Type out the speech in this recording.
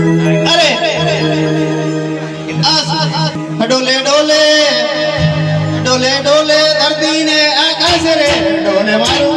અરે ડોલે ડોલે ડોલે ડોલે ધરતી ને આકાશ રે. ડોલે મારું